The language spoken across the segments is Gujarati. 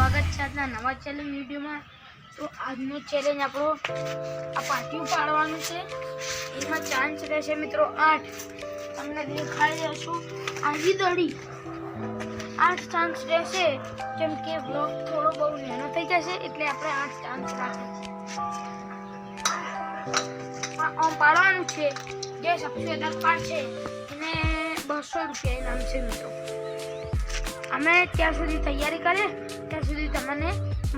સ્વાગત છે આજના નવા ચેલેન્જ વિડીયોમાં. તો આજનો ચેલેન્જ આપણો આ પાટિયું પાડવાનું છે. એમાં ચાન્સ રહેશે મિત્રો આઠ. તમને દેખાડી દઈશું આજી દડી. આઠ ચાન્સ રહેશે. કેમ કે બ્લોગ થોડો બહુ નાનો થઈ જશે એટલે આપણે આઠ ચાન્સ રાખે આમ પાડવાનું છે. જે સબસે વધારે પાડશે એને બસો રૂપિયા ઇનામ છે મિત્રો. અમે ત્યાં સુધી તૈયારી કરીએ. ત્યાં સુધી તમને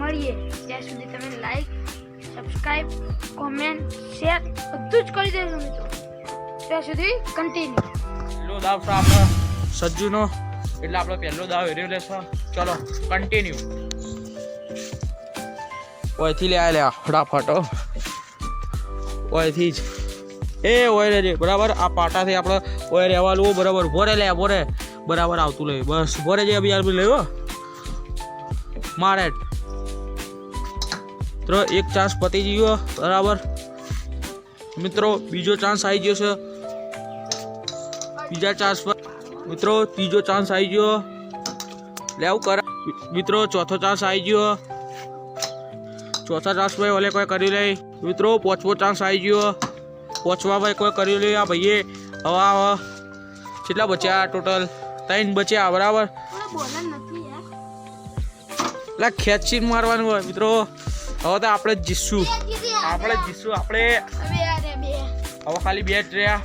મળીએ. ત્યાં સુધી તમે લાઈક સબસ્ક્રાઈબ કોમેન્ટ શેર બધું જ કરી દેજો મિત્રો. ત્યાં સુધી કન્ટિન્યુ પહેલો દાવ આપણો સજ્જુનો. એટલે આપણો પહેલો દાવ એર્યો લેશો. ચલો કન્ટિન્યુ ઓયથી લે આ લે ફટાફટ. ઓયથી જ. એ ઓય રે બરાબર? આ પાટાથી આપણે ઓય રહેવાનું બરાબર. ભોરે લે ભોરે બરાબર આવતું લે બસ, ભોરે જે અભી યાર લેવો મારે તો એક ચાન્સ પતી ગયો, બરાબર. મિત્રો, બીજો ચાન્સ આવી ગયો છે. બીજા ચાન્સ પર. મિત્રો, ત્રીજો ચાન્સ આવી ગયો. લેવ કર. મિત્રો, ચોથો ચાન્સ આવી ગયો. ચોથા ચાન્સ ભાઈ, ઓલે કોઈ કરી લે મિત્રો, પાંચમો ચાન્સ આવી ગયો. પાંચમા ભાઈ કોઈ કરી લે આ ભાઈએ હવે કેટલા બચ્યા ટોટલ ત્રણ બચ્યા બરાબર. એટલે ખેંચીને મારવાનું હોય મિત્રો. હવે તો આપણે જ જીતશું. આપણે જ જીતશું આપણે. હવે ખાલી બે રહ્યા.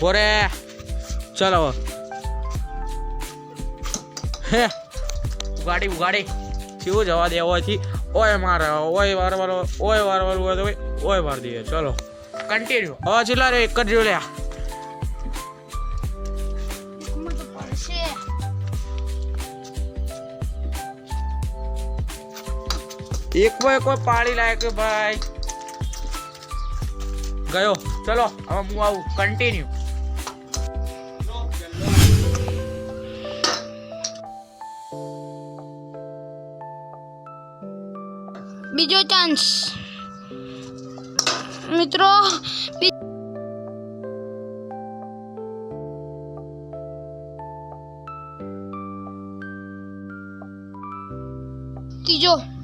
ભોરે ચાલ હવે. હે. ઉગાડી ઉગાડી. કેવું જવા દેવાથી ઓય મારે ઓય વાર વાર ઓય વાર વાર હોય તો ભાઈ ઓય વાર દઈએ. ચલો. કન્ટિન્યુ હવે છેલ્લા રે એક જ રહ્યો લ્યા. એક ભાઈ કોઈ પાડી લાયક ભાઈ. ગયો. ચલો, હવે હું આવું. કન્ટિન્યુ બીજો ચાન્સ મિત્રો ત્રીજો.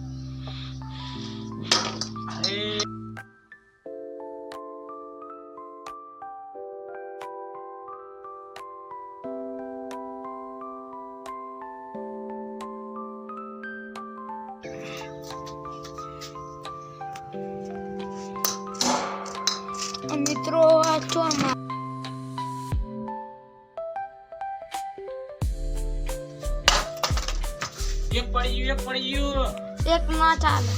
મિત્રો આ આમાં એક પડી ગયું એક પડી ગયું એક ના ચાલે.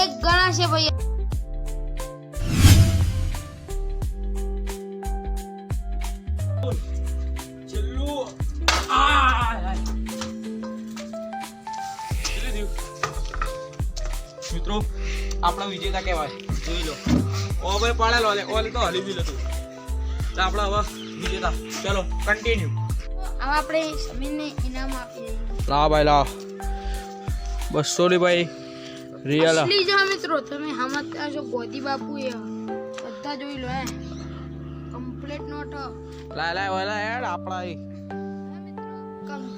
એક ગણા છે ભાઈ. છેલ્લું મિત્રો આપણા વિજેતા કહેવાય. જોઈ લો. ઓ ભાઈ પાડેલો લે ઓલે તો હલી બી તું. તો આપણે હવે વિજેતા. ચલો કન્ટિન્યુ હવે આપણે સમીરને ઇનામ આપી દઈએ. લાવ ભાઈ લાવ બસો ની ભાઈ. રિયલ. અસલી જો મિત્રો તમે સમજતા છો ગોદી બાપુ એ બધા જોઈ લો હે. કમ્પ્લીટ નોટ લાય લાય ઓલા યાર આપણા ઈ.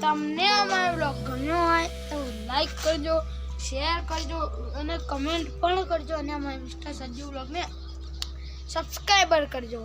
તમને અમારો બ્લોગ ગમ્યો હોય તો લાઈક કરજો. શેર કરજો અને કમેન્ટ પણ કરજો અને અમારા ઇન્સ્ટા સજીવ બ્લોગને સબસ્ક્રાઈબર કરજો.